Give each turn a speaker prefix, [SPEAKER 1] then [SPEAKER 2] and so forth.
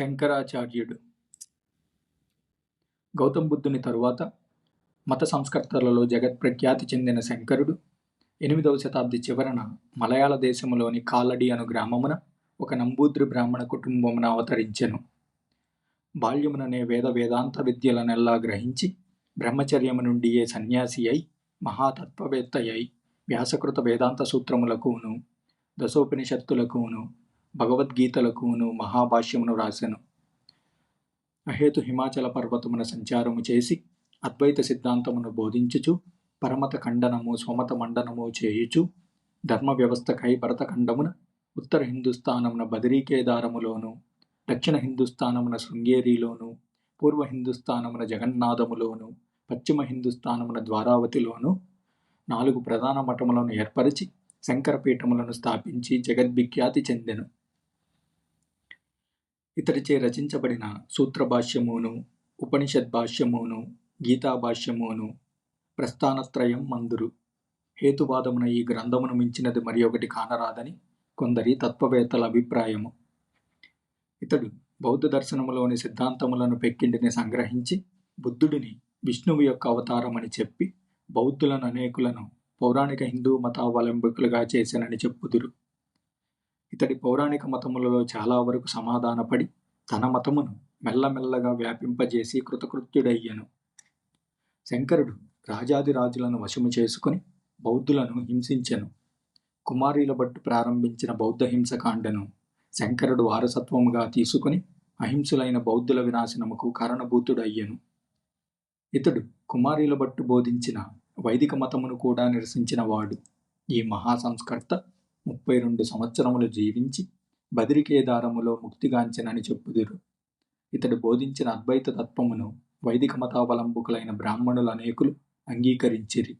[SPEAKER 1] శంకరాచార్యుడు. గౌతమ బుద్ధుని తరువాత మత సంస్కర్తలలో జగత్ప్రఖ్యాతి చెందిన శంకరుడు ఎనిమిదవ శతాబ్ది చివరన మలయాళ దేశములోని కాలడి అను గ్రామమున ఒక నంబూద్రి బ్రాహ్మణ కుటుంబమున అవతరించెను. బాల్యముననే వేద వేదాంత విద్యలనెల్లా గ్రహించి బ్రహ్మచర్యము నుండియే సన్యాసి అయి మహాతత్వవేత్త అయి వ్యాసకృత వేదాంత సూత్రములకును దశోపనిషత్తులకును భగవద్గీతలకును మహాభాష్యమును రాశాను అహేతు హిమాచల పర్వతమున సంచారము చేసి అద్వైత సిద్ధాంతమును బోధించుచు పరమత ఖండనము సోమత మండనము చేయుచు ధర్మ వ్యవస్థకై భరతఖండమున ఉత్తర హిందుస్థానమున బదరీకేదారములోను దక్షిణ హిందుస్థానమున శృంగేరిలోను పూర్వ హిందుస్థానమున జగన్నాథములోను పశ్చిమ హిందుస్థానమున ద్వారావతిలోను నాలుగు ప్రధాన మఠములను ఏర్పరిచి శంకరపీఠములను స్థాపించి జగద్విఖ్యాతి చెందెను. ఇతడిచే రచించబడిన సూత్రభాష్యమును ఉపనిషద్భాష్యమును గీతాభాష్యమును ప్రస్థానత్రయం మందురు. హేతువాదమున ఈ గ్రంథమును మించినది మరి ఒకటి కానరాదని కొందరి తత్వవేత్తల అభిప్రాయము. ఇతడు బౌద్ధ దర్శనములోని సిద్ధాంతములను పెక్కిండిని సంగ్రహించి బుద్ధుడిని విష్ణువు యొక్క అవతారమని చెప్పి బౌద్ధులను అనేకులను పౌరాణిక హిందూ మతావలంబికులుగా చేశానని చెప్పుదురు. ఇతడి పౌరాణిక మతములలో చాలా వరకు సమాధానపడి తన మతమును మెల్లమెల్లగా వ్యాపింపజేసి కృతకృత్యుడయ్యను. శంకరుడు రాజాదిరాజులను వశము చేసుకుని బౌద్ధులను హింసించెను. కుమారీల బట్టు ప్రారంభించిన బౌద్ధ హింసకాండను శంకరుడు వారసత్వముగా తీసుకుని అహింసులైన బౌద్ధుల వినాశనముకు కారణభూతుడయ్యను. ఇతడు కుమారీల బట్టు బోధించిన వైదిక మతమును కూడా నిరసించిన వాడు. ఈ మహాసంస్కర్త ముప్పై రెండు సంవత్సరములు జీవించి బదిరికేదారములో ముక్తిగాంచెనని చెప్పుదురు. ఇతడు బోధించిన అద్వైత తత్వమును వైదిక మతావలంబుకులైన బ్రాహ్మణులు అనేకులు అంగీకరించిరి.